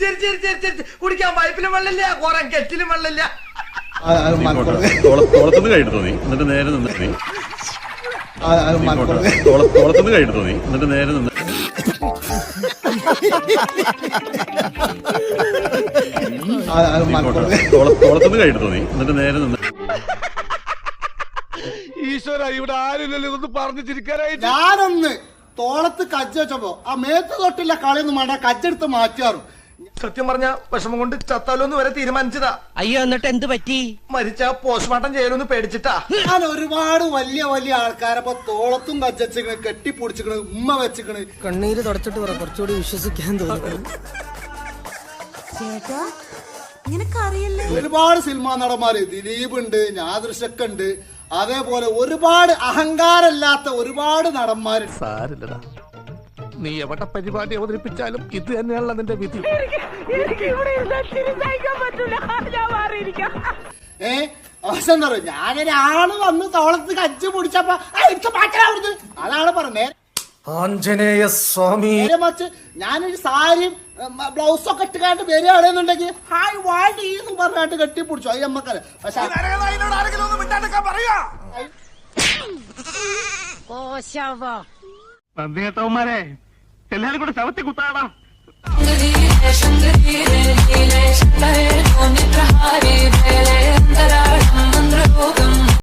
ചിരിച്ചിരിച്ച് കുടിക്കാൻ പൈപ്പിലും വെള്ളമില്ല കുറെ കെറ്റിലും വെള്ളമില്ല. തോളത്തുനിന്ന് എന്നിട്ട് നേരെ നിന്ന് നീ. തോളത്തുനിന്ന് എന്നിട്ട് നേരെ നിന്ന് തോളത്തുനിന്ന് എന്നിട്ട് നേരെ നിന്ന് ഈശ്വര ഇവിടെ ആരില്ലല്ലോ ഇതൊന്ന് പറഞ്ഞു ചിരിക്കാനായിട്ട്. ഞാനൊന്ന് തോളത്ത് കജ്ജ വെച്ചപ്പോ ആ മേത്ത് തൊട്ടില്ല കളിയൊന്നും വേണ്ട കജ്ജെടുത്ത് മാറ്റാറും സത്യം പറഞ്ഞ വിഷമം കൊണ്ട് ചത്താലോന്ന് വരെ തീരുമാനിച്ചതാ. അയ്യോ എന്നിട്ട് എന്ത് പറ്റി? മരിച്ച പോസ്റ്റ്മോർട്ടം ചെയ്യലൊന്ന് പേടിച്ചിട്ടാ. ഞാൻ ഒരുപാട് വലിയ വലിയ ആൾക്കാരപ്പൊ തോളത്തും കജ്ജച്ചിക്കണ് കെട്ടിപ്പൊടിച്ചിക്കണ് ഉമ്മ വെച്ചിക്കണ്. കണ്ണീര് തുടച്ചിട്ട് പറ കുറച്ചുകൂടി വിശ്വസിക്കാൻ തോന്നുന്നു. ചേട്ടാ നിനക്കറിയില്ലേ? ഒരുപാട് സിനിമാ നടന്മാര് ദിലീപ് ഉണ്ട് ഞാദൃശക്ക ഉണ്ട് അതേപോലെ ഒരുപാട് അഹങ്കാരമില്ലാത്ത ഒരുപാട് നടന്മാര് സാരില്ലടാ. നീ എവിടെ പരിപാടി അവതരിപ്പിച്ചാലും ഇത് തന്നെയാണല്ലോ നിന്റെ വിധി. ഏ ഞാനൊരാൾ വന്ന് തോളത്ത് കജ്ജ് പിടിച്ചപ്പോ. അതാണ് പറഞ്ഞേ ആഞ്ജനേയ സ്വാമി. മറിച്ച് ഞാനൊരു സാരിയും ബ്ലൗസും ഒക്കെ ഇട്ടുകാണ്ട് വരികയാണെന്നുണ്ടെങ്കിൽ ഹായ് വാടി എന്ന് പറഞ്ഞാട്ട് കെട്ടിപ്പിടിച്ചു അത് നമ്മക്കറിയാം. പക്ഷെ നന്ദി കേട്ടവന്മാരെ എല്ലാരും കൂടെ ശവത്തി കുത്താടാ.